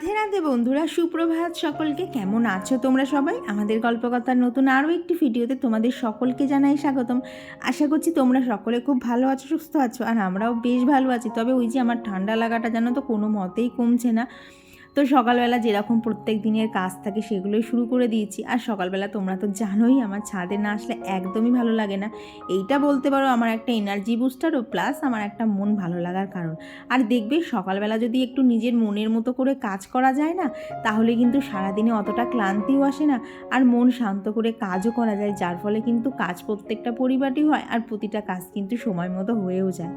রাধে রাধে বন্ধুরা, সুপ্রভাত সকলকে কেমন আছো তোমরা সবাই? আমাদের গল্পকথার নতুন আরও একটি ভিডিওতে তোমাদের সকলকে জানাই স্বাগতম। আশা করছি তোমরা সকলে খুব ভালো আছো, সুস্থ আছো, আর আমরাও বেশ ভালো আছি। তবে ওই যে আমার ঠান্ডা লাগাটা জানো তো কোনো মতেই কমছে না। তো সকালবেলা যেরকম প্রত্যেক দিনের কাজ থাকে সেগুলোই শুরু করে দিয়েছি। আর সকালবেলা তোমরা তো জানোই আমার ছাদে না আসলে একদমই ভালো লাগে না। এইটা বলতে পারো আমার একটা এনার্জি বুস্টার ও প্লাস আমার একটা মন ভালো লাগার কারণ। আর দেখবে সকালবেলা যদি একটু নিজের মনের মতো করে কাজ করা যায় না, তাহলে কিন্তু সারাদিনে অতটা ক্লান্তিও আসে না। আর মন শান্ত করে কাজও করা যায়, যার ফলে কিন্তু কাজ প্রত্যেকটা পরিপাটি হয় আর প্রতিটা কাজ কিন্তু সময় মতো হয়েও যায়।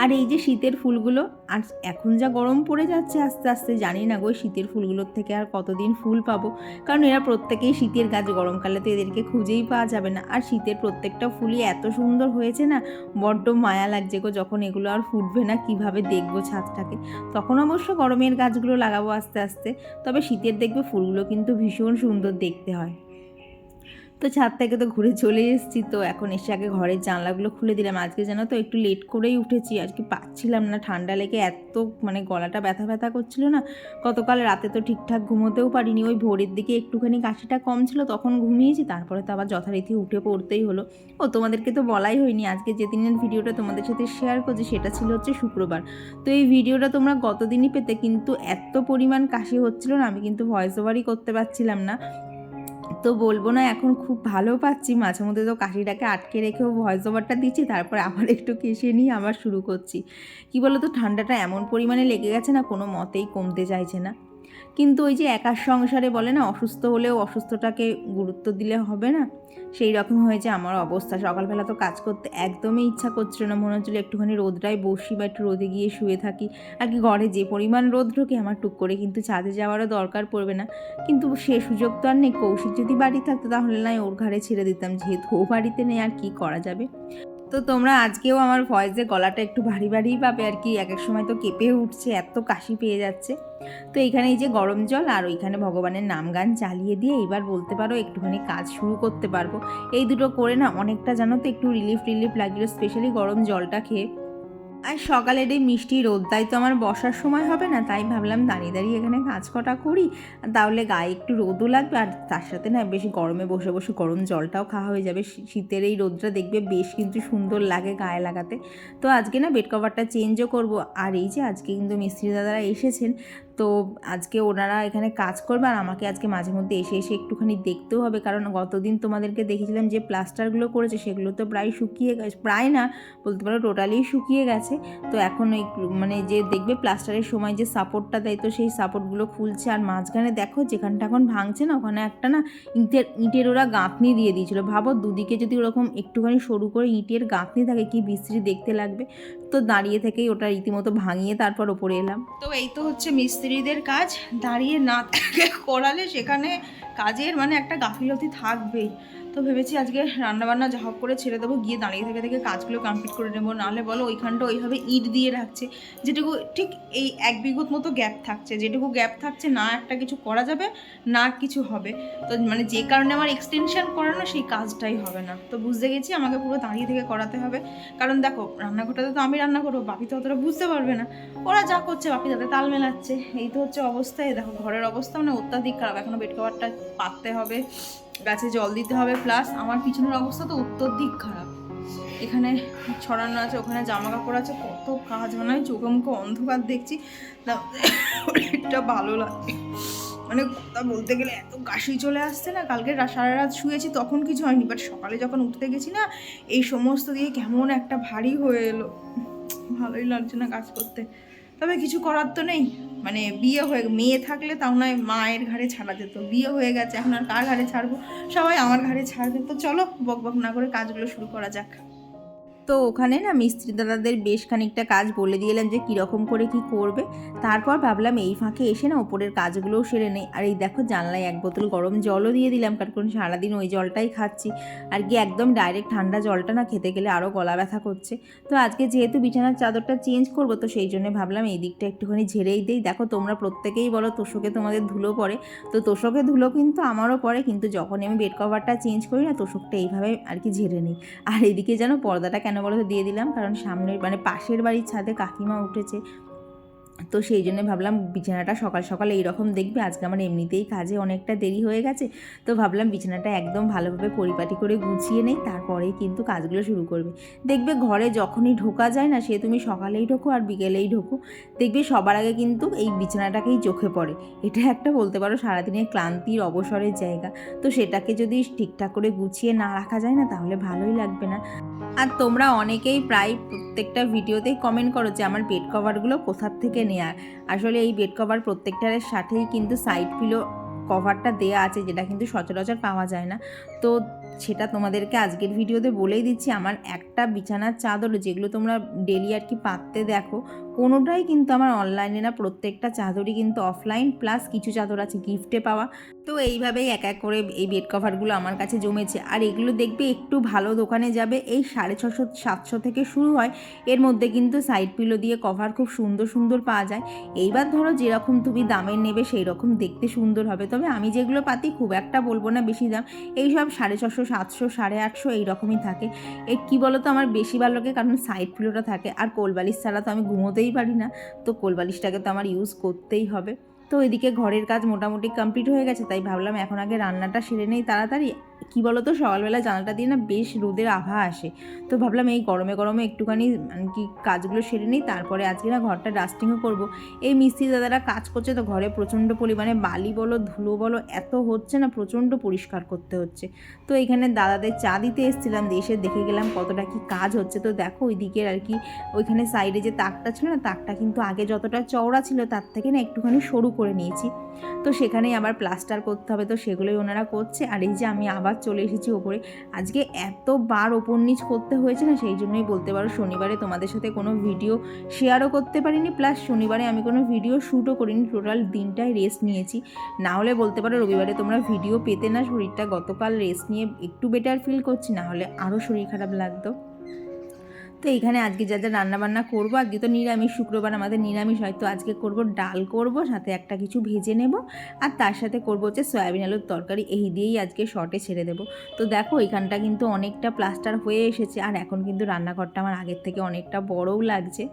আর এই যে শীতের ফুলগুলো, আর এখন যা গরম পড়ে যাচ্ছে আস্তে আস্তে, জানি না গো শীতের ফুলগুলোর থেকে আর কতদিন ফুল পাবো। কারণ এরা প্রত্যেকেই শীতের গাছ, গরমকালে তো এদেরকে খুঁজেই পাওয়া যাবে না। আর শীতের প্রত্যেকটা ফুলই এত সুন্দর হয়েছে না, বড্ড মায়া লাগছে গো যখন এগুলো আর ফুটবে না, কীভাবে দেখব ছাদটাকে। তখন অবশ্য গরমের গাছগুলো লাগাবো আস্তে আস্তে, তবে শীতের দেখবে ফুলগুলো কিন্তু ভীষণ সুন্দর দেখতে হয়। তো ছাদ থেকে তো ঘুরে চলে এসেছি। তো এখন এসে আগে ঘরের জানলাগুলো খুলে দিলাম। আজকে যেন তো একটু লেট করেই উঠেছি। আর কি পাচ্ছিলাম না ঠান্ডা লেগে এত মানে গলাটা ব্যথা ব্যথা করছিল না। গতকাল রাতে তো ঠিকঠাক ঘুমোতেও পারিনি। ওই ভোরের দিকে একটুখানি কাশিটা কম ছিল, তখন ঘুমিয়েছি। তারপরে তো আবার যথারীতি উঠে পড়তেই হলো। ও, তোমাদেরকে তো বলাই হয়নি। আজকে যে দিনের ভিডিওটা তোমাদের সাথে শেয়ার করছি, সেটা ছিল হচ্ছে শুক্রবার। তো এই ভিডিওটা তোমরা গতদিনই পেতে, কিন্তু এত পরিমাণ কাশি হচ্ছিল না। আমি কিন্তু ভয়েস ওভারই করতে পারছিলাম না। তো বলব না, এখন খুব ভালো পাচ্ছি। মাঝে মধ্যে তো কাশিটাকে আটকে রেখেও ভয়েস ওভারটা দিচ্ছি, তারপর আবার একটু কেসে নিয়ে আবার শুরু করছি। কি বলো তো ঠান্ডাটা এমন পরিমাণে লেগে গেছে না, কোনো মতেই কমতে চাইছে না। কিন্তু ওই যে একার সংসারে বলে না, অসুস্থ হলেও অসুস্থটাকে গুরুত্ব দিলে হবে না। সেই রকম হয়েছে আমার অবস্থা। সকালবেলা তো কাজ করতে একদমই ইচ্ছা করছিল না। মনে হচ্ছিল একটুখানি রোদটায় বসি বা একটু রোদে গিয়ে শুয়ে থাকি। আর কি ঘরে যে পরিমাণ রোদ ঢোকে আমার টুক করে কিন্তু ছাদে যাওয়ারও দরকার পড়বে না। কিন্তু সে সুযোগ তো আর নেই। কৌশিক যদি বাড়ি থাকতো তাহলে নয় ওর ঘরে ছেড়ে দিতাম। যেহেতু ও বাড়িতে নেই, আর কি করা যাবে? তো তোমরা আজকেও আমার ভয়েসে গলাটা একটু ভারী ভারী পাবে আর কি। এক এক সময় তো কেঁপে উঠছে, এত কাশি পেয়ে যাচ্ছে। তো এখানে এই যে গরম জল আর ওইখানে ভগবানের নাম গান চালিয়ে দিয়ে এবার বলতে পারো একটুখানি কাজ শুরু করতে পারব। এই দুটো করে না অনেকটা জানো তো একটু রিলিফ রিলিফ লাগল স্পেশালি গরম জলটা খেয়ে। আর সকালের এই মিষ্টি রোদটাই তো আমার বসার সময় হবে না, তাই ভাবলাম দাঁড়িয়ে দাঁড়িয়ে এখানে কাজ কটা করি। তাহলে গায়ে একটু রোদও লাগবে আর তার সাথে না বেশি গরমে বসে বসে গরম জলটাও খাওয়া হয়ে যাবে। শীতের এই রোদটা দেখবে বেশ কিন্তু সুন্দর লাগে গায়ে লাগাতে। তো আজকে না বেড কভারটা চেঞ্জও করব। আর এই যে আজকে কিন্তু মিস্ত্রি দাদারা এসেছেন তো আজকে ওনারা এখানে কাজ করবে আর আমাকে আজকে মাঝে মধ্যে এসে এসে একটুখানি দেখতেও হবে। কারণ গতদিন তোমাদেরকে দেখেছিলাম যে প্লাস্টারগুলো করেছে, সেগুলো তো প্রায় শুকিয়ে গেছে, প্রায় না, বলতে পারো টোটালি শুকিয়ে গেছে। তো এখন ওই মানে যে দেখবে প্লাস্টারের সময় যে সাপোর্টটা দেয়, তো সেই সাপোর্টগুলো খুলছে। আর মাঝখানে দেখো যেখানটা এখন ভাঙছে না, ওখানে একটা না ইটের ইটের ওরা গাঁথনি দিয়ে দিয়েছিল। ভাবো দুদিকে যদি ওরকম একটুখানি সরু করে ইটের গাঁথনি থাকে, কি বিশ্রী দেখতে লাগবে। তো দাঁড়িয়ে থেকেই ওটা রীতিমতো ভাঙিয়ে তারপর ওপরে এলাম। তো এই তো হচ্ছে মিস্ত্রিদের কাজ দাঁড়িয়ে না করালে সেখানে কাজের মানে একটা গাফিলতি থাকবেই। তো ভেবেছি আজকে রান্নাবান্না যা হোক করে ছেড়ে দেবো, গিয়ে দাঁড়িয়ে থেকে থেকে কাজগুলো কমপ্লিট করে নেব। নাহলে বলো ওইখানটা ওইভাবে ইট দিয়ে রাখছে, যেটুকু ঠিক এই এক বিঘত মতো গ্যাপ থাকছে। যেটুকু গ্যাপ থাকছে, না একটা কিছু করা যাবে, না কিছু হবে। তো মানে যে কারণে আমার এক্সটেনশন করানো, সেই কাজটাই হবে না। তো বুঝতে গেছি আমাকে পুরো দাঁড়িয়ে থেকে করাতে হবে। কারণ দেখো, রান্নাঘরটাতে তো আমি রান্না করব, বাপি তো অতটা বুঝতে পারবে না। ওরা যা করছে, বাপি তাতে তাল মেলাচ্ছে। এই তো হচ্ছে অবস্থায় দেখো, ঘরের অবস্থা মানে অত্যাধিক খারাপ। এখনও বেড কভারটা পাততে হবে, গাছে জল দিতে হবে। প্লাস আমার পিছনের অবস্থা তো উত্তর দিক খারাপ। এখানে ছড়ানো আছে, ওখানে জামা কাপড় আছে, কত কাজ মানে আমি চোখে মুখে অন্ধকার দেখছি। এটা ভালো লাগে মানে কথা বলতে গেলে এত কাশি চলে আসছে না, কালকে সারা রাত শুয়েছি, তখন কিছু হয়নি। বাট সকালে যখন উঠতে গেছি না, এই সমস্ত দিয়ে কেমন একটা ভারী হয়ে এলো। ভালোই লাগছে না কাজ করতে। তবে কিছু করার তো নেই। মানে বিয়ে হয়ে মেয়ে থাকলে তাও নয় মায়ের ঘাড়ে ছাড়া যেত। বিয়ে হয়ে গেছে, এখন আর কার ঘাড়ে ছাড়বো? সবাই আমার ঘাড়ে ছাড়বে। তো চলো বক বক না করে কাজগুলো শুরু করা যাক। তো ওখানে না মিস্ত্রি দাদাদের বেশ খানিকটা কাজ বলে দিয়েলাম যে কীরকম করে কি করবে। তারপর ভাবলাম এই ফাঁকে এসে না ওপরের কাজগুলোও সেরে নেই। আর এই দেখো জানলায় এক বোতল গরম জলও দিয়ে দিলাম, কারণ সারাদিন ওই জলটাই খাচ্ছি। আর কি একদম ডাইরেক্ট ঠান্ডা জলটা না খেতে গেলে আরও গলা ব্যথা করছে। তো আজকে যেহেতু বিছানার চাদরটা চেঞ্জ করব, তো সেই জন্য ভাবলাম এই দিকটা একটুখানি ঝেড়েই দিই। দেখো তোমরা প্রত্যেকেই বলো তোষকে তোমাদের ধুলো পড়ে। তো তোষকে ধুলো কিন্তু আমারও পড়ে, কিন্তু যখন আমি বেড কভারটা চেঞ্জ করি না তোষকটা এইভাবে আর কি ঝেড়ে নিই। আর এদিকে যেন পর্দাটা কেন বলো দিয়ে দিলাম। কারণ সামনের মানে পাশের বাড়ির ছাদে কাকিমা উঠেছে। তো সেই জন্য ভাবলাম বিছানাটা সকাল সকাল এইরকম দেখবে। আজকে আমার এমনিতেই কাজে অনেকটা দেরি হয়ে গেছে। তো ভাবলাম বিছানাটা একদম ভালোভাবে পরিপাটি করে গুছিয়ে নেই, তারপরেই কিন্তু কাজগুলো শুরু করবে। দেখবে ঘরে যখনই ঢোকা যায় না, সে তুমি সকালেই ঢোকো আর বিকেলেই ঢোকো। দেখবে সবার আগে কিন্তু এই বিছানাটাকেই চোখে পড়ে। এটা একটা বলতে পারো সারাদিনের ক্লান্তির অবসরের জায়গা। তো সেটাকে যদি ঠিকঠাক করে গুছিয়ে না রাখা যায় না, তাহলে ভালোই লাগবে না। আর তোমরা অনেকেই প্রায় প্রত্যেকটা ভিডিওতেই কমেন্ট করো যে আমার বেড কভারগুলো কোথার থেকে নেওয়া আসলে এই বেড কভার প্রত্যেকটার সাথেই কিন্তু সাইড পিলো কভারটা দেয়া আছে, যেটা কিন্তু সচরাচর পাওয়া যায় না। তো সেটা তোমাদেরকে আজকের ভিডিওতে বলেই দিচ্ছি। আমার একটা বিছানার চাদর, যেগুলো তোমরা ডেলি আর কি পাততে দেখো কোনোটাই কিন্তু আমার অনলাইনে না, প্রত্যেকটা চাদরই কিন্তু অফলাইন প্লাস কিছু চাদর আছে গিফটে পাওয়া। তো এইভাবেই এক এক করে এই বেড কভারগুলো আমার কাছে জমেছে। আর এগুলো দেখবে একটু ভালো দোকানে যাবে, এই সাড়ে ছশো, সাতশো থেকে শুরু হয়। এর মধ্যে কিন্তু সাইড পিলো দিয়ে কভার খুব সুন্দর সুন্দর পাওয়া যায়। এইবার ধরো যেরকম তুমি দামের নেবে সেই রকম দেখতে সুন্দর হবে। তবে আমি যেগুলো পাতি খুব একটা বলব না বেশি দাম, এই সব সাড়ে ছশো, সাতশো, সাড়ে আটশো এইরকমই থাকে। এ কী বলো তো আমার বেশি ভালো লাগে কারণ সাইড পিলোটা থাকে। আর কোলবালিশ ছাড়া তো আমি ঘুমোতেই পারি না। তো কোলবালিশটাকে তো আমার ইউজ করতেই হবে। তো এদিকে ঘরের কাজ মোটামুটি কমপ্লিট হয়ে গেছে, তাই ভাবলাম এখন আগে রান্নাটা সেরে নেই তাড়াতাড়ি। কি বলো তো সকালবেলা জানালাটা দিয়ে না বেশ রোদের আভা আসে। তো ভাবলাম এই গরমে গরমে একটুখানি মানে কি কাজগুলো সেরে নিই, তারপরে আজকে না ঘরটা ডাস্টিংও করব। এই মিস্ত্রি দাদারা কাজ করছে, তো ঘরে প্রচণ্ড পরিমাণে বালি বলো, ধুলো বলো, এত হচ্ছে না, প্রচণ্ড পরিষ্কার করতে হচ্ছে। তো এখানে দাদাদের চা দিতে এসেছিলাম এসে দেখে গেলাম কতটা কি কাজ হচ্ছে। তো দেখো ওইদিকের আর কি, ওইখানে সাইডে যে তাকটা ছিল না, তাকটা কিন্তু আগে যতটা চওড়া ছিল, তার থেকে না একটুখানি সরু করে নিয়েছি। তো সেখানেই আবার প্লাস্টার করতে হবে, তো সেগুলোই ওনারা করছে। আর এই যে আমি আবার চলে এসেছি ওপরে। আজকে এতবার ওপর নিচ করতে হয়েছে না, সেই জন্যই বলতে পারো শনিবারে তোমাদের সাথে কোনো ভিডিও শেয়ারও করতে পারিনি প্লাস শনিবারে আমি কোনো ভিডিও শ্যুটও করিনি টোটাল দিনটাই রেস্ট নিয়েছি। না হলে বলতে পারো রবিবারে তোমরা ভিডিও পেতে না, শরীরটা গতকাল রেস্ট নিয়ে একটু বেটার ফিল করছি, না হলে আরও শরীর খারাপ লাগতো। তো এখানে আজকে যা যা রান্নাবান্না করব, আজকে তো নিরামিষ, শুক্রবার আমাদের নিরামিষ হয়, তো আজকে করব ডাল করব, সাথে একটা কিছু ভেজে নেব, আর তার সাথে করব হচ্ছে সয়াবিন আলুর তরকারি, এই দিয়েই আজকে শর্টে ছেড়ে দেবো। তো দেখো, এখানটা কিন্তু অনেকটা প্লাস্টার হয়ে এসেছে, আর এখন কিন্তু রান্নাঘরটা আমার আগের থেকে অনেকটা বড়ও লাগছে।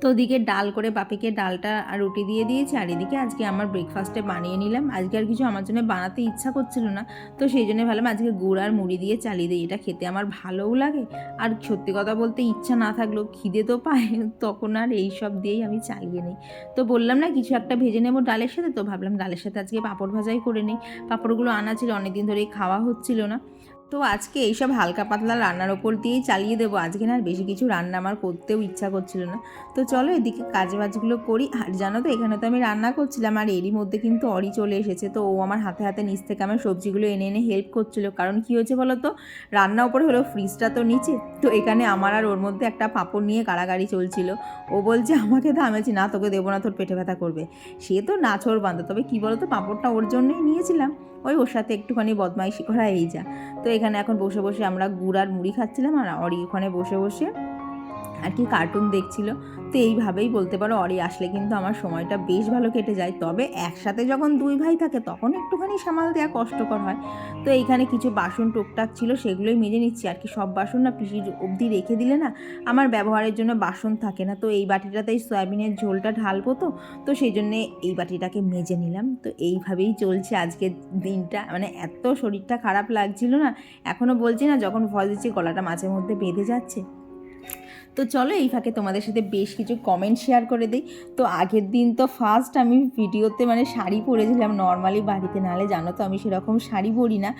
তো ওদিকে ডাল করে বাপিকে ডালটা আর রুটি দিয়ে দিয়েছি, আর এদিকে আজকে আমার ব্রেকফাস্টে বানিয়ে নিলাম। আজকে আর কিছু আমার জন্য বানাতে ইচ্ছা করছিল না, তো সেই জন্য ভাবলাম আজকে গুড় আর মুড়ি দিয়ে চালিয়ে দিই। এটা খেতে আমার ভালোও লাগে, আর সত্যি কথা বলতে ইচ্ছা না থাকলেও খিদে তো পায়, তখন আর এই সব দিয়েই আমি চালিয়ে নিই। তো বললাম না, কিছু একটা ভেজে নেব ডালের সাথে, তো ভাবলাম ডালের সাথে আজকে পাঁপড় ভাজাই করে নিই। পাঁপড়গুলো আনা ছিল, অনেকদিন ধরেই খাওয়া হচ্ছিল না। তো আজকে এইসব হালকা পাতলা রান্নার ওপর দিয়েই চালিয়ে দেবো। আজকে না আর বেশি কিছু রান্না আমার করতেও ইচ্ছা করছিল না। তো চলো এদিকে কাজ বাজগুলো করি। আর জানো তো, এখানে তো আমি রান্না করছিলাম আর এরই মধ্যে কিন্তু অরি চলে এসেছে। তো ও আমার হাতে হাতে নিচ থেকে আমার সবজিগুলো এনে এনে হেল্প করছিল। কারণ কী হয়েছে বলো তো রান্না ওপরে হলো ফ্রিজটা তো নিচে। তো এখানে আমার আর ওর মধ্যে একটা পাঁপড় নিয়ে গাড়াগাড়ি চলছিল। ও বলছে, আমাকে দামেছি না তোকে দেবো না, তোর পেটে ব্যথা করবে। সে তো নাচড় বাঁধে তবে কী বলো তো, পাঁপড়টা ওর জন্যই নিয়েছিলাম। ওই ওর সাথে একটুখানি বদমাইশি করা এই যা। তো এখানে এখন বসে বসে আমরা গুড় আর মুড়ি খাচ্ছিলাম আর অরি ওখানে বসে বসে আর কি কার্টুন দেখছিল। তো এইভাবেই বলতে পারো, অরি, আসলে কিন্তু আমার সময়টা বেশ ভালো কেটে যায়। তবে একসাথে যখন দুই ভাই থাকে, তখন একটুখানি সামাল দেওয়া কষ্টকর হয়। তো এইখানে কিছু বাসন টুকটাক ছিল, সেগুলোই মেজে নিচ্ছি। আর কি সব বাসন না পিসির অবধি রেখে দিলে না, আমার ব্যবহারের জন্য বাসন থাকে না। তো এই বাটিটাতেই সয়াবিনের ঝোলটা ঢালবো তো তো সেই জন্যে এই বাটিটাকে মেজে নিলাম। তো এইভাবেই চলছে আজকের দিনটা। মানে এত শরীরটা খারাপ লাগছিল না এখনও বলছি না, যখন ভয় দিচ্ছি গলাটা মাঝে মধ্যে বেঁধে যাচ্ছে। তো চলো এই ফাঁকে তোমাদের সাথে বেশ কিছু কমেন্ট শেয়ার করে দিই। তো আগের দিন তো ফার্স্ট আমি ভিডিওতে মানে শাড়ি পরেছিলাম নর্মালি বাড়িতে, নাহলে জানো তো আমি সেরকম শাড়ি পরি না।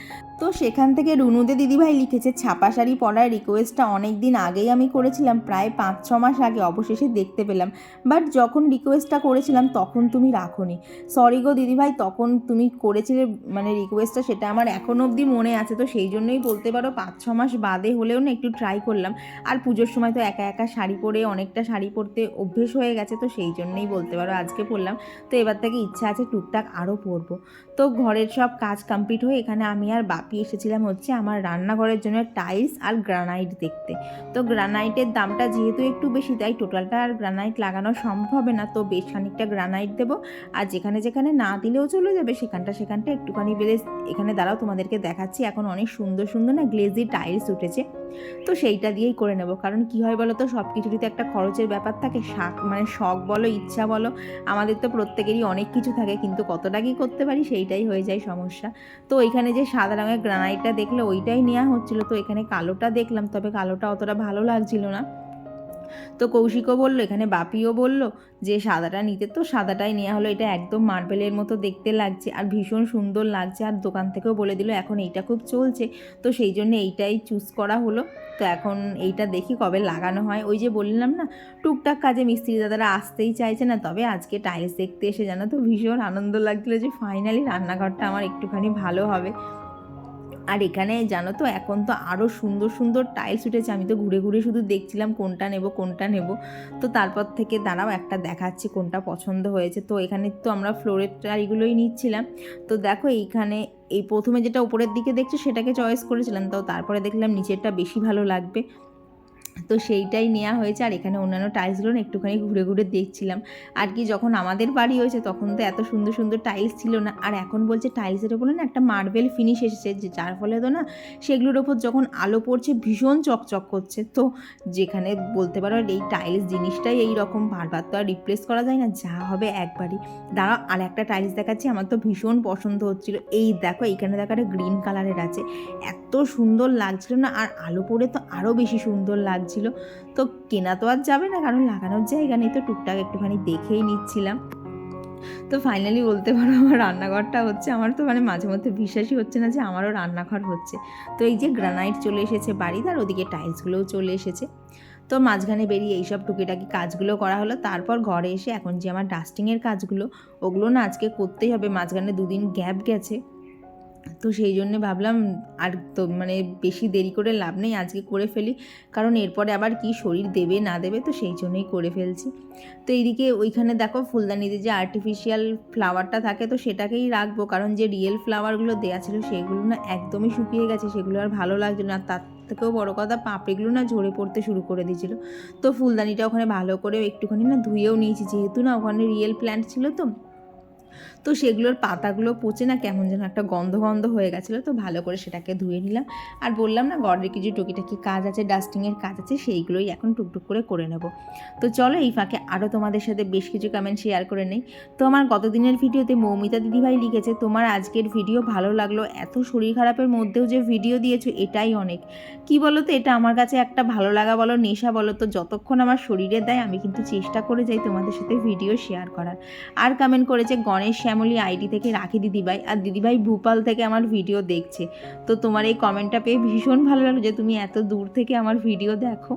তো সেখান থেকে রুনুদে দিদিভাই লিখেছে, ছাপা শাড়ি পরার রিকোয়েস্টটা অনেক দিন আগেই আমি করেছিলাম, প্রায় পাঁচ, ছ মাস আগে অবশেষে দেখতে পেলাম। বাট যখন রিকোয়েস্টটা করেছিলাম তখন তুমি রাখোনি। সরি গো দিদিভাই, তখন তুমি করেছিলে মানে রিকোয়েস্টটা সেটা আমার এখনও অবধি মনে আছে। তো সেই জন্যই বলতে পারো, পাঁচ, ছ মাস বাদে হলেও না একটু ট্রাই করলাম। আর পুজোর সময় তো একা একা শাড়ি পরে, অনেকটা শাড়ি পরতে অভ্যেস হয়ে গেছে, তো সেই জন্যই বলতে পারো আজকে পরলাম। তো এবার থেকে ইচ্ছা আছে টুকটাক আরও পরবো। তো ঘরের সব কাজ কমপ্লিট হয়ে এখানে আমি আর বাপি এসেছিলাম হচ্ছে আমার রান্নাঘরের জন্য টাইলস আর গ্রানাইট দেখতে। তো গ্রানাইটের দামটা যেহেতু একটু বেশি, তাই টোটালটা আর গ্রানাইট লাগানো সম্ভব হবে না। তো বেশ খানিকটা গ্রানাইট দেবো। আর যেখানে যেখানে না দিলেও চলে যাবে, সেখানটা সেখানটা একটুখানি বেলে এখানে দাঁড়াও, তোমাদেরকে দেখাচ্ছি। এখন অনেক সুন্দর সুন্দর না গ্লেজি টাইলস উঠেছে। তো সেইটা দিয়েই করে নেব। কারণ কি হয় বলো তো সব কিছুরই তো একটা খরচের ব্যাপার থাকে, শাক মানে শখ বলো, ইচ্ছা বলো, আমাদের তো প্রত্যেকেরই অনেক কিছু থাকে, কিন্তু কতটা কি করতে পারি সেইটাই হয়ে যায় সমস্যা। তো এখানে যে সাদা রঙের গ্রানাইটটা দেখলে ওইটাই নেওয়া হচ্ছিল, তো এখানে কালোটা দেখলাম, তবে কালোটা অতটা ভালো লাগছিল না। তো কৌশিকও বলল, এখানে বাপিও বলল যে সাদাটা নিতে। তো সাদাটাই নেওয়া হলো, এটা একদম মার্বেলের মতো দেখতে লাগছে আর ভীষণ সুন্দর লাগছে। আর দোকান থেকেও বলে দিল, এখন এইটা খুব চলছে। তো সেই জন্য এইটাই চুজ করা হলো। তো এখন এইটা দেখি কবে লাগানো হয়। ওই যে বললাম না, টুকটাক কাজে মিস্ত্রি দাদারা আসতেই চাইছে না। তবে আজকে টাইলস দেখতে এসে জানো তো ভীষণ আনন্দ লাগছিল যে ফাইনালি রান্নাঘরটা আমার একটুখানি ভালো হবে। আর এখানে জানো তো, এখন তো আরও সুন্দর সুন্দর টাইলস উঠেছে। আমি তো ঘুরে ঘুরে শুধু দেখছিলাম কোনটা নেব কোনটা নেব। তো তারপর থেকে দাঁড়াও, একটা দেখাচ্ছি কোনটা পছন্দ হয়েছে। তো এখানে তো আমরা ফ্লোরের টাইগুলোই নিচ্ছিলাম। তো দেখো এইখানে, এই প্রথমে যেটা উপরের দিকে দেখছ, সেটাকে চয়েস করেছিলাম। তো তারপরে দেখলাম নিচেরটা বেশি ভালো লাগবে। তো সেইটাই নেওয়া হয়েছে। আর এখানে অন্যান্য টাইলসগুলো একটুখানি ঘুরে ঘুরে দেখছিলাম। আর কি যখন আমাদের বাড়ি হয়েছে তখন তো এত সুন্দর সুন্দর টাইলস ছিল না। আর এখন বলছে টাইলসের ওপরে না একটা মার্বেল ফিনিশ এসেছে যে যার ফলে তো না সেগুলোর ওপর যখন আলো পড়ছে ভীষণ চকচক করছে। তো যেখানে বলতে পারো এই টাইলস জিনিসটাই এই রকম বারবার তো আর রিপ্লেস করা যায় না। যা হবে একবারই। দাঁড়াও, আর একটা টাইলস দেখাচ্ছি। আমার তো ভীষণ পছন্দ হচ্ছিল। এই দেখো, এইখানে দেখো একটা গ্রিন কালারের আছে। এত সুন্দর লাগছিল না। আর আলো পড়ে তো আরও বেশি সুন্দর লাগছিল তো কেনা তো আর যাবে না, কারণ লাগানোর জায়গা নেই, তো টুকটাক একটুখানি দেখেই নিচ্ছিলাম। তো ফাইনালি বলতে পারো আমার রান্নাঘরটা হচ্ছে, আমার তো মানে মাঝে মধ্যে বিশ্বাসই হচ্ছে না যে আমারও রান্নাঘর হচ্ছে। তো এই যে গ্রানাইট চলে এসেছে বাড়িতে, আর ওদিকে টাইলসগুলোও চলে এসেছে। তো মাঝখানে বেরিয়ে এইসব টুকিটাকি কাজগুলো করা হলো, তারপর ঘরে এসে এখন যে আমার ডাস্টিংয়ের কাজগুলো, ওগুলো না আজকে করতেই হবে, মাঝখানে দুদিন গ্যাপ গেছে। তো সেই জন্য ভাবলাম, আর তো মানে বেশি দেরি করে লাভ নেই, আজকে করে ফেলি। কারণ এরপরে আবার কি শরীর দেবে, না দেবে, তো সেই জন্যই করে ফেলছি। তো এইদিকে ওইখানে দেখো ফুলদানিতে যে আর্টিফিশিয়াল ফ্লাওয়ারটা থাকে, তো সেটাকেই রাখব। কারণ যে রিয়েল ফ্লাওয়ারগুলো দেওয়া ছিল, সেগুলো না একদমই শুকিয়ে গেছে, সেগুলো আর ভালো লাগছে না। তার থেকেও বড় কথা, পাপড়িগুলো না ঝরে পড়তে শুরু করে দিয়েছিল। তো ফুলদানিটা ওখানে ভালো করে একটুখানি না ধুয়েও নিয়েছি। যেহেতু না ওখানে রিয়েল প্ল্যান্ট ছিল তো তো সেগুলোর পাতাগুলো পচে না কেমন যেন একটা গন্ধ গন্ধ হয়ে গেছিল, তো ভালো করে সেটাকে ধুয়ে নিলাম। আর বললাম না গড়ের কিছু টুকিটাকি কাজ আছে, ডাস্টিংয়ের কাজ আছে, সেইগুলোই এখন টুকটুক করে করে নেব। তো চলো এই ফাঁকে আরও তোমাদের সাথে বেশ কিছু কমেন্ট শেয়ার করে নেই। তো আমার গতদিনের ভিডিওতে মৌমিতা দিদিভাই লিখেছে, তোমার আজকের ভিডিও ভালো লাগল, এত শরীর খারাপের মধ্যেও যে ভিডিও দিয়েছ, এটাই অনেক। কি বলো তো এটা আমার কাছে একটা ভালো লাগা বলো, নেশা বলো, তো যতক্ষণ আমার শরীরে দেয়, আমি কিন্তু চেষ্টা করে যাই তোমাদের সাথে ভিডিও শেয়ার করার। আর কমেন্ট করেছে গণেশ শ্যামলি আইডি থেকে রাখি দিদিভাই আর দিদিভাই ভূপাল থেকে আমার ভিডিও দেখছে। তো তোমার এই কমেন্টটা পেয়ে ভীষণ ভালো লাগল যে তুমি এত দূর থেকে আমার ভিডিও দেখো।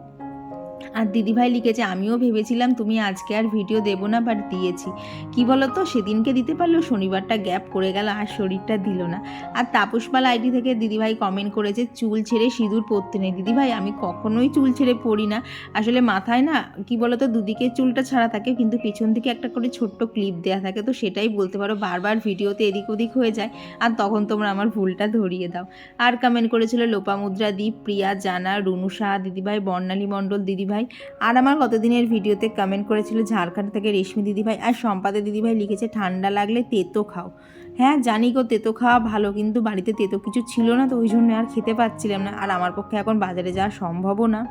আর দিদিভাই লিখেছে, আমিও ভেবেছিলাম তুমি আজকে আর ভিডিও দেবো না বাট দিয়েছি। কি বলো তো সেদিনকে দিতে পারল শনিবারটা গ্যাপ করে গেল আর শরীরটা দিল না। আর তাপসপাল আইডি থেকে দিদিভাই কমেন্ট করেছে, চুল ছেড়ে সিঁদুর পরতে নেই। দিদিভাই, আমি কখনোই চুল ছেড়ে পড়ি না। আসলে মাথায় না, কি বলো তো দুদিকে চুলটা ছাড়া থাকে, কিন্তু পিছন দিকে একটা করে ছোট্ট ক্লিপ দেওয়া থাকে। তো সেটাই বলতে পারো, বারবার ভিডিওতে এদিক ওদিক হয়ে যায়, আর তখন তোমরা আমার ভুলটা ধরিয়ে দাও। আর কমেন্ট করেছিল লোপামুদ্রা, দীপ, প্রিয়া, জানা রুনু শাহ দিদিভাই, বর্ণালী মণ্ডল, দিদিভাই আর আমার গতদিনের ভিডিওতে কমেন্ট করেছিল ঝাড়খণ্ড থেকে রেশমি দিদিভাই আর সম্পাদে দিদিভাই লিখেছে, ঠান্ডা লাগলে তেতো খাও। হ্যাঁ জানি গো, তেতো খাওয়া ভালো, কিন্তু বাড়িতে তেতো কিছু ছিল না তো ওই জন্য আর খেতে পাচ্ছিলাম না। আর আমার পক্ষে এখন বাজারে যাওয়া সম্ভবও না।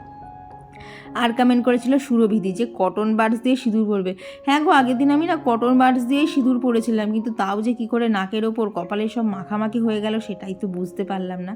আর কমেন্ট করেছিল সুরভিদি যে, কটন বার্ডস দিয়ে সিঁদুর পরবে। হ্যাঁ গো, আগের দিন আমি না কটন বার্ডস দিয়েই সিঁদুর পরেছিলাম, কিন্তু তাও যে কি করে নাকের ওপর কপালে সব মাখামাখি হয়ে গেল সেটাই তো বুঝতে পারলাম না।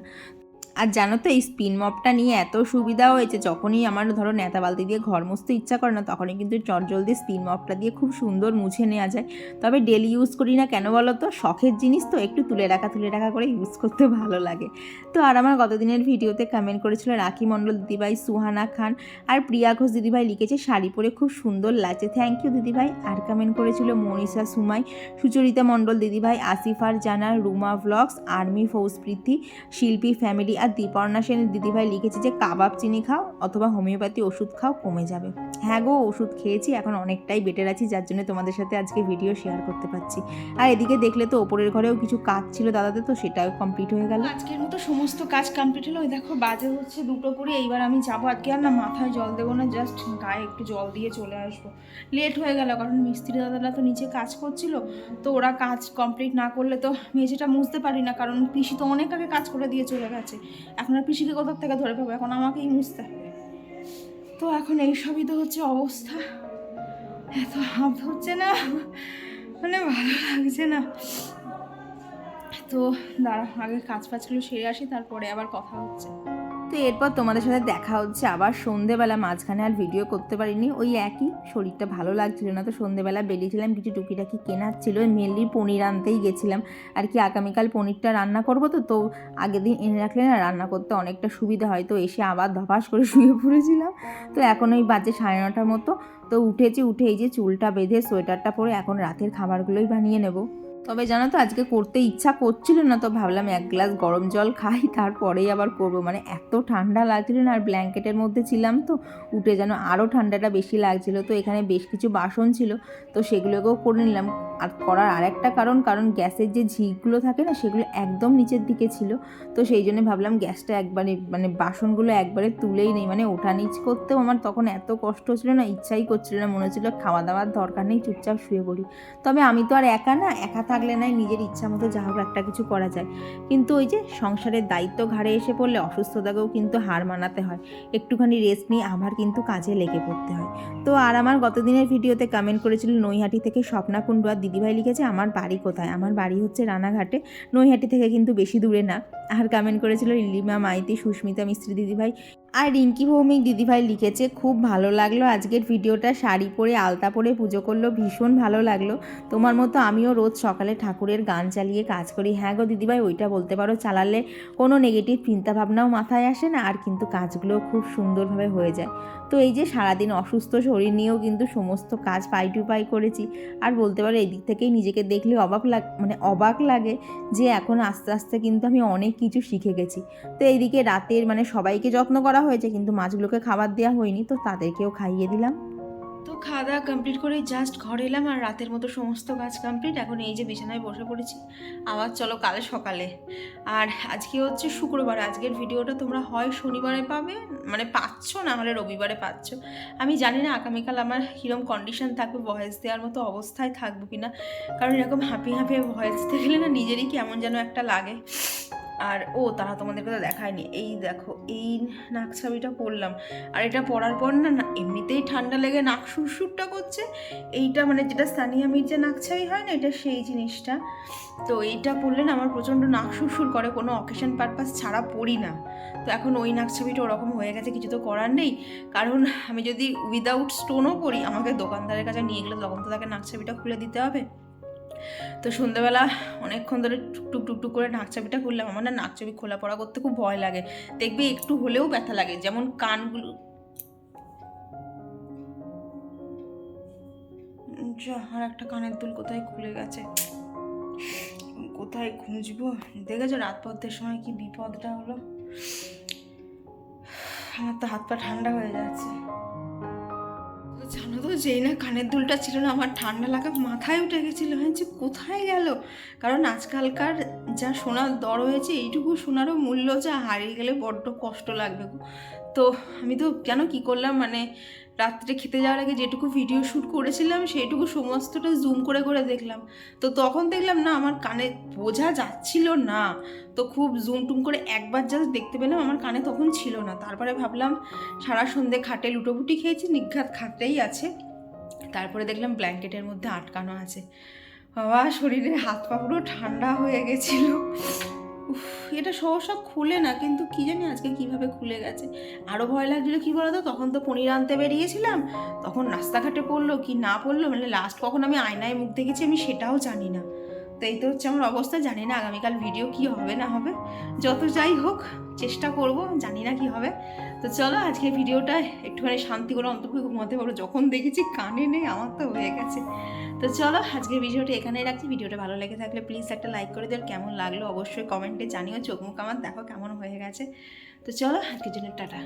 আর জানো তো, এই স্পিন মপটা নিয়ে এত সুবিধা হয়েছে, যখনই আমার ধরো নেতা বালতি দিয়ে ঘর মুছতে ইচ্ছা করে না, তখনই কিন্তু চটজলদি স্পিন মপটা দিয়ে খুব সুন্দর মুছে নেওয়া যায়। তবে ডেলি ইউজ করি না কেন বলো তো, শখের জিনিস তো একটু তুলে রাখা তুলে রাখা করে ইউজ করতে ভালো লাগে। তো আর আমার গতদিনের ভিডিওতে কমেন্ট করেছিল রাখি মণ্ডল দিদিভাই, সুহানা খান, আর প্রিয়া ঘোষ দিদিভাই লিখেছে, শাড়ি পরে খুব সুন্দর লাগছে। থ্যাংক ইউ দিদিভাই। আর কমেন্ট করেছিল মনীষা সুমাই, সুচরিতা মণ্ডল দিদিভাই আসিফার জানা রুমা ভ্লগস আর্মি ফৌজপ্রীতি, শিল্পী ফ্যামিলি আর দীপর্ণা সেনের দিদিভাই লিখেছে যে, কাবাব চিনি খাও অথবা হোমিওপ্যাথি ওষুধ খাও, কমে যাবে। হ্যাঁ গো, ওষুধ খেয়েছি, এখন অনেকটাই বেটার আছি, যার জন্য তোমাদের সাথে আজকে ভিডিও শেয়ার করতে পারছি। আর এদিকে দেখলে তো ওপরের ঘরেও কিছু কাজ ছিল দাদাদের, তো সেটাও কমপ্লিট হয়ে গেল। আজকের মতো সমস্ত কাজ কমপ্লিট হলো। দেখো, বাজে হচ্ছে দুটো করে, এইবার আমি যাব আজকে আর না, মাথায় জল দেবো না জাস্ট গায়ে একটু জল দিয়ে চলে আসব। লেট হয়ে গেল, কারণ মিস্ত্রি দাদারা তো নিচে কাজ করছিল, তো ওরা কাজ কমপ্লিট না করলে তো মেঝেটা মুছতে পারি না, কারণ পিসি তো অনেক আগে কাজ করে দিয়ে চলে গেছে। এখন আর পিসিকে কোথার থেকে ধরে পাবো এখন আমাকেই মুছতে হবে। তো এখন এইসবই তো হচ্ছে অবস্থা। এত হাফ হচ্ছে না। মানে ভালো লাগছে না। তো দাঁড়া, আগে কাজ ফাজগুলো সেরে আসি, তারপরে আবার কথা হচ্ছে। তো এরপর তোমাদের সাথে দেখা হচ্ছে আবার সন্ধেবেলা, মাঝখানে আর ভিডিও করতে পারিনি। ওই একই, শরীরটা ভালো লাগছিল না তো সন্ধেবেলা বেরিয়েছিলাম, কিছু টুকিটাকি কেনার ছিল মেনলি পনির আনতেই গেছিলাম। আর কি আগামীকাল পনিরটা রান্না করব তো তো আগের দিন এনে রাখলে না রান্না করতে অনেকটা সুবিধা হয়। তো এসে আবার ধপাস করে শুয়ে পড়েছিলাম। তো এখন ওই বাজে সাড়ে নটার মতো। তো উঠেছি, উঠে এই যে চুলটা বেঁধে সোয়েটারটা পরে এখন রাতের খাবারগুলোই বানিয়ে নেব। তবে জানো তো, আজকে করতে ইচ্ছা করছিল না, তো ভাবলাম এক গ্লাস গরম জল খাই, তারপরেই আবার করব। মানে এত ঠান্ডা লাগছিল না, আর ব্ল্যাঙ্কেটের মধ্যে ছিলাম তো, উঠে যেন আরও ঠান্ডাটা বেশি লাগছিল। তো এখানে বেশ কিছু বাসন ছিল, তো সেগুলোকেও করে নিলাম। আর করার আরেকটা কারণ কারণ গ্যাসের যে ঝিকগুলো থাকে না, সেগুলো একদম নিচের দিকে ছিল। তো সেই জন্য ভাবলাম গ্যাসটা একবারে মানে বাসনগুলো একবারে তুলেই নেই। মানে ওঠা নিচ করতেও আমার তখন এত কষ্ট ছিল না, ইচ্ছাই করছিল না, মনে হচ্ছিল খাওয়া দাওয়ার দরকার নেই, চুপচাপ শুয়ে পড়ি। তবে আমি তো আর একা না, একা থাকলে নাই, নিজের ইচ্ছা মতো যা হোক একটা কিছু করা যায়। কিন্তু ওই যে সংসারের দায়িত্ব ঘাড়ে এসে পড়লে অসুস্থতাকেও কিন্তু হার মানাতে হয়। একটুখানি রেস্ট নিয়ে আবার কিন্তু কাজে লেগে পড়তে হয়। তো আর আমার গতদিনের ভিডিওতে কমেন্ট করেছিল নৈহাটি থেকে স্বপ্না কুণ্ডু। আর দিদিভাই লিখেছে, আমার বাড়ি কোথায়? আমার বাড়ি হচ্ছে রানাঘাটে। নৈহাটি থেকে কিন্তু বেশি দূরে না। আর কমেন্ট করেছিল লিলিমা মাইতি, সুস্মিতা, মিস্ত্রি দিদিভাই আর রিঙ্কি ভৌমিক দিদিভাই লিখেছে, খুব ভালো লাগল আজকের ভিডিওটা। শাড়ি পরে আলতা পরে পুজো করল, ভীষণ ভালো লাগল। তোমার মতো আমিও রোজ সকালে ঠাকুরের গান চালিয়ে কাজ করি। হ্যাঁ গো দিদিভাই, ওইটা বলতে পারো, চালালে কোনো নেগেটিভ চিন্তাভাবনাও মাথায় আসে না, আর কিন্তু কাজগুলো খুব সুন্দরভাবে হয়ে যায়। তো এই যে সারাদিন অসুস্থ শরীর নিয়েও কিন্তু সমস্ত কাজ পাই টু পাই করেছি। আর বলতে পারো, এদিক থেকেই নিজেকে দেখলে অবাক লাগ মানে অবাক লাগে যে এখন আস্তে আস্তে কিন্তু আমি অনেক কিছু শিখে গেছি। তো এইদিকে রাতের মানে সবাইকে যত্ন করা হয়েছে, কিন্তু মাছগুলোকে খাবার দেওয়া হয়নি, তো তাদেরকেও খাইয়ে দিলাম। তো খাওয়া দাওয়া কমপ্লিট করে জাস্ট ঘরে এলাম আর রাতের মতো সমস্ত কাজ কমপ্লিট এখন এই যে বিছানায় বসে পড়েছি। আবার চলো কাল সকালে। আর আজকে হচ্ছে শুক্রবার, আজকের ভিডিওটা তোমরা হয় শনিবারে পাবে মানে পাচ্ছ না হলে রবিবারে পাচ্ছ। আমি জানি না আগামীকাল আমার কীরকম কন্ডিশন থাকবে ভয়েস দেওয়ার মতো অবস্থায় থাকব কি না কারণ এরকম হাঁপি হাঁপিয়ে ভয়েস দেখলে না নিজেরই কেমন যেন একটা লাগে। আর ও তারা তোমাদেরকে তো দেখায়নি। এই দেখো, এই নাক ছাবিটা পরলাম। আর এটা পরার পর না না, এমনিতেই ঠান্ডা লেগে নাক সুরসুরটা করছে। এইটা মানে যেটা সানিয়া মির্জা নাক ছাবি হয় না, এটা সেই জিনিসটা। তো এইটা পরলে না আমার প্রচণ্ড নাক সুরসুর করে, কোনো অকেশন পারপাস ছাড়া পড়ি না। তো এখন ওই নাক ছাবিটা ওরকম হয়ে গেছে, কিছু তো করার নেই। কারণ আমি যদি উইদাউট স্টোনও পরি, আমাকে দোকানদারের কাছে নিয়ে গেলে তখন তো তাকে নাক ছাবিটা খুলে দিতে হবে। তো সন্ধ্যাবেলা অনেকক্ষণ ধরে টুক টুক টুক করে নাক চাবিটা খুললাম। আমার না নাক চাবি খোলা পড়া করতে খুব ভয় লাগে। দেখবে একটু হলেও ব্যথা লাগে, যেমন কানগুলো। আর একটা কানের দুল কোথায় খুলে গেছে? কোথায় খুঁজবো? দেখেছ রাত পথের সময় কি বিপদটা হলো? আমার তো হাত পা ঠান্ডা হয়ে যাচ্ছে। যেই না কানের দুলটা ছিল না, আমার ঠান্ডা লাগা মাথায় উঠে গেছিল। হ্যাঁ যে কোথায় গেল? কারণ আজকালকার যা সোনার দর হয়েছে, এইটুকু সোনারও মূল্য যা হারিয়ে গেলে বড্ড কষ্ট লাগবে তো আমি তো কেন কি করলাম মানে রাত্রে খেতে যাওয়ার আগে যেটুকু ভিডিও শ্যুট করেছিলাম, সেইটুকু সমস্তটা জুম করে করে দেখলাম। তো তখন দেখলাম, না, আমার কানে বোঝা যাচ্ছিল না। তো খুব জুম টুম করে একবার জাস্ট দেখতে পেলাম, আমার কানে তখন ছিল না। তারপরে ভাবলাম, সারা সন্ধে খাটে লুটোপুটি খেয়েছি, নিঘাত খাটেই আছে। তারপরে দেখলাম ব্ল্যাঙ্কেটের মধ্যে আটকানো আছে। বাবা শরীরের হাত পা পুরো ঠান্ডা হয়ে গেছিল। উফ, এটা সহসা খুলে না কিন্তু কি জানি আজকে কীভাবে খুলে গেছে। আরও ভয় লাগছিল কি বলতো? তখন তো পনির আনতে বেরিয়েছিলাম তখন রাস্তাঘাটে পড়ল কি না পড়ল? মানে লাস্ট কখন আমি আয়নায় মুখ দেখেছি আমি সেটাও জানি না। তো এই তো হচ্ছে আমার অবস্থা জানি না আগামীকাল ভিডিও কি হবে না হবে। যত যাই হোক চেষ্টা করব জানি না কি হবে। তো চলো আজকে ভিডিওটা একটুখানি শান্তি করে অন্তপক্ষে ঘুমাতে পারো যখন দেখেছি কানে নেই, আমার তো হয়ে গেছে। তো চলো আজকের ভিডিওটা এখানে রাখছি। ভিডিওটা ভালো লেগে থাকলে প্লিজ একটা লাইক করে দিও। কেমন লাগল অবশ্যই কমেন্টে জানিও। চোখ মুখ আমার দেখো কেমন হয়ে গেছে। তো চলো আজকের জন্য টাটা।